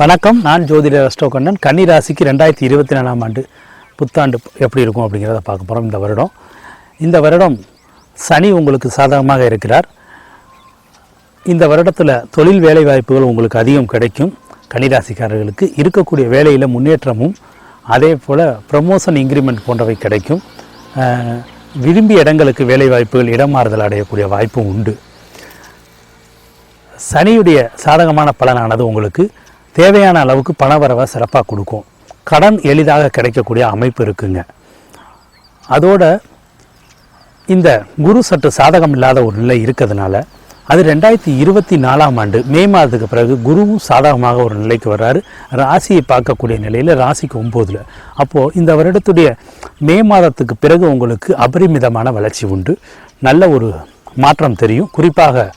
வணக்கம். நான் ஜோதிடர் அஷ்டோகண்ணன் கன்னி ராசிக்கு ரெண்டாயிரத்தி இருபத்தி நாலாம் ஆண்டு புத்தாண்டு எப்படி இருக்கும் அப்படிங்கிறத பார்க்க போகிறோம் இந்த வருடம். இந்த வருடம் சனி உங்களுக்கு சாதகமாக இருக்கிறார். இந்த வருடத்தில் தொழில் வேலை வாய்ப்புகள் உங்களுக்கு அதிகம் கிடைக்கும். கன்னிராசிக்காரர்களுக்கு இருக்கக்கூடிய வேலையில் முன்னேற்றமும் அதே போல் ப்ரமோஷன் இன்க்ரிமெண்ட் போன்றவை கிடைக்கும். விரும்பிய இடங்களுக்கு வேலை வாய்ப்புகள் இடமாறுதல் அடையக்கூடிய வாய்ப்பும் உண்டு. சனியுடைய சாதகமான பலனானது உங்களுக்கு தேவையான அளவுக்கு பணவரவை சிறப்பாக கொடுக்கும். கடன் எளிதாக கிடைக்கக்கூடிய அமைப்பு இருக்குங்க. அதோட இந்த குரு சற்று சாதகம் இல்லாத ஒரு நிலை இருக்கிறதுனால அது ரெண்டாயிரத்தி இருபத்தி நாலாம் ஆண்டு மே மாதத்துக்கு பிறகு குருவும் சாதகமாக ஒரு நிலைக்கு வர்றாரு. ராசியை பார்க்கக்கூடிய நிலையில் ராசிக்கு ஒம்போதில். அப்போது இந்த வருடத்துடைய மே மாதத்துக்கு பிறகு உங்களுக்கு அபரிமிதமான வளர்ச்சி உண்டு. நல்ல ஒரு மாற்றம் தெரியும். குறிப்பாக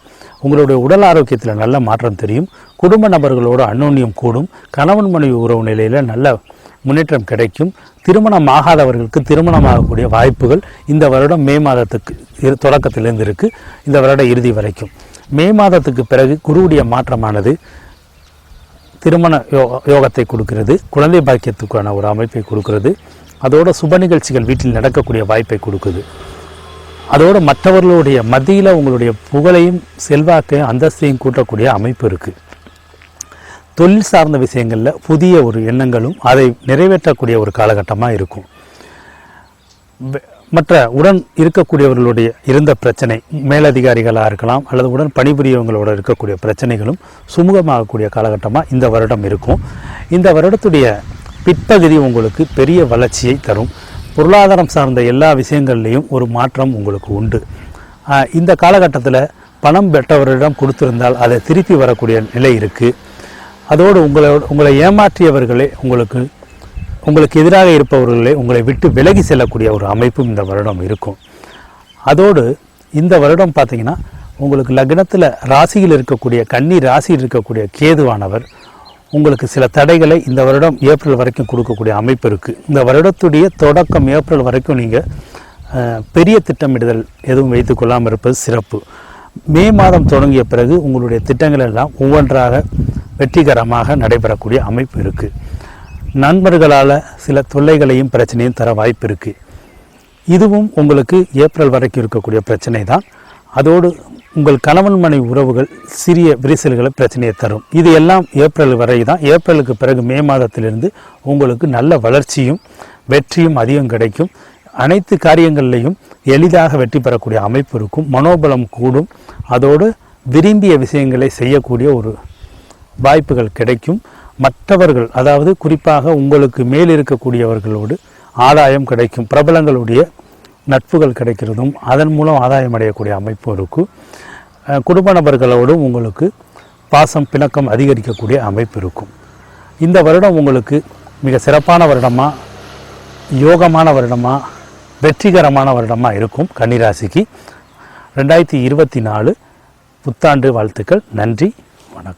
உங்களுடைய உடல் ஆரோக்கியத்தில் நல்ல மாற்றம் தெரியும். குடும்ப நபர்களோடு அன்னோன்யம் கூடும். கணவன் மனைவி உறவு நிலையில் நல்ல முன்னேற்றம் கிடைக்கும். திருமணம் ஆகாதவர்களுக்கு திருமணமாகக்கூடிய வாய்ப்புகள் இந்த வருடம் மே மாதத்துக்கு இரு- தொடக்கத்திலிருந்து இருக்கு இந்த வருட இறுதி வரைக்கும். மே மாதத்துக்கு பிறகு குருவுடைய மாற்றமானது திருமண யோ யோகத்தை கொடுக்கிறது. குழந்தை பாக்கியத்துக்கான ஒரு அமைப்பை கொடுக்கிறது. அதோட சுப நிகழ்ச்சிகள் வீட்டில் நடக்கக்கூடிய வாய்ப்பை கொடுக்குது. அதோடு மற்றவர்களுடைய மத்தியில் உங்களுடைய புகழையும் செல்வாக்கையும் அந்தஸ்தையும் கூட்டக்கூடிய அமைப்பு இருக்குது தொழில் சார்ந்த விஷயங்களில் புதிய ஒரு எண்ணங்களும் அதை நிறைவேற்றக்கூடிய ஒரு காலகட்டமாக இருக்கும். மற்ற உடன் இருக்கக்கூடியவர்களுடைய இருந்த பிரச்சனை மேலதிகாரிகளாக இருக்கலாம் அல்லது உடன் பணிபுரியவங்களோட இருக்கக்கூடிய பிரச்சனைகளும் சுமூகமாகக்கூடிய காலகட்டமாக இந்த வருடம் இருக்கும். இந்த வருடத்துடைய பிற்பகுதி உங்களுக்கு பெரிய வளர்ச்சியை தரும். பொருளாதாரம் சார்ந்த எல்லா விஷயங்கள்லேயும் ஒரு மாற்றம் உங்களுக்கு உண்டு. இந்த காலகட்டத்தில் பணம் பெற்றவரிடம் கொடுத்திருந்தால் அதை திருப்பி வரக்கூடிய நிலை இருக்குது அதோடு உங்களோட உங்களை ஏமாற்றியவர்களே உங்களுக்கு உங்களுக்கு எதிராக இருப்பவர்களே உங்களை விட்டு விலகி செல்லக்கூடிய ஒரு அமைப்பும் இந்த வருடம் இருக்கும். அதோடு இந்த வருடம் பார்த்தீங்கன்னா உங்களுக்கு லக்னத்தில் ராசியில் இருக்கக்கூடிய கன்னி ராசியில் இருக்கக்கூடிய கேதுவானவர் உங்களுக்கு சில தடைகளை இந்த வருடம் ஏப்ரல் வரைக்கும் கொடுக்கக்கூடிய அமைப்பு இருக்குது இந்த வருடத்துடைய தொடக்கம் ஏப்ரல் வரைக்கும் நீங்கள் பெரிய திட்டமிடுதல் எதுவும் வைத்துக்கொள்ளாமல் இருப்பது சிறப்பு. மே மாதம் தொடங்கிய பிறகு உங்களுடைய திட்டங்கள் எல்லாம் ஒவ்வொன்றாக வெற்றிகரமாக நடைபெறக்கூடிய அமைப்பு இருக்குது நண்பர்களால் சில தொல்லைகளையும் பிரச்சனையும் தர வாய்ப்பு இருக்குது இதுவும் உங்களுக்கு ஏப்ரல் வரைக்கும் இருக்கக்கூடிய பிரச்சனை தான். அதோடு உங்கள் கணவன் மனை உறவுகள் சிறிய விரிசல்களை பிரச்சனையை தரும். இது எல்லாம் ஏப்ரல் வரை தான் ஏப்ரலுக்கு பிறகு மே மாதத்திலிருந்து உங்களுக்கு நல்ல வளர்ச்சியும் வெற்றியும் அதிகம் கிடைக்கும். அனைத்து காரியங்கள்லையும் எளிதாக வெற்றி பெறக்கூடிய அமைப்பு இருக்கும். மனோபலம் கூடும். அதோடு விரும்பிய விஷயங்களை செய்யக்கூடிய ஒரு வாய்ப்புகள் கிடைக்கும். மற்றவர்கள் அதாவது குறிப்பாக உங்களுக்கு மேல் இருக்கக்கூடியவர்களோடு ஆதாயம் கிடைக்கும். பிரபலங்களுடைய நட்புகள் கிடைக்கிறதும் அதன் மூலம் ஆதாயம் அடையக்கூடிய அமைப்பு இருக்கும் குடும்ப நபர்களோடும் உங்களுக்கு பாசம் பிணக்கம் அதிகரிக்கக்கூடிய அமைப்பு இருக்கும். இந்த வருடம் உங்களுக்கு மிக சிறப்பான வருடமாக யோகமான வருடமாக வெற்றிகரமான வருடமாக இருக்கும் கன்னிராசிக்கு. ரெண்டாயிரத்தி இருபத்தி நாலு புத்தாண்டு வாழ்த்துக்கள். நன்றி வணக்கம்.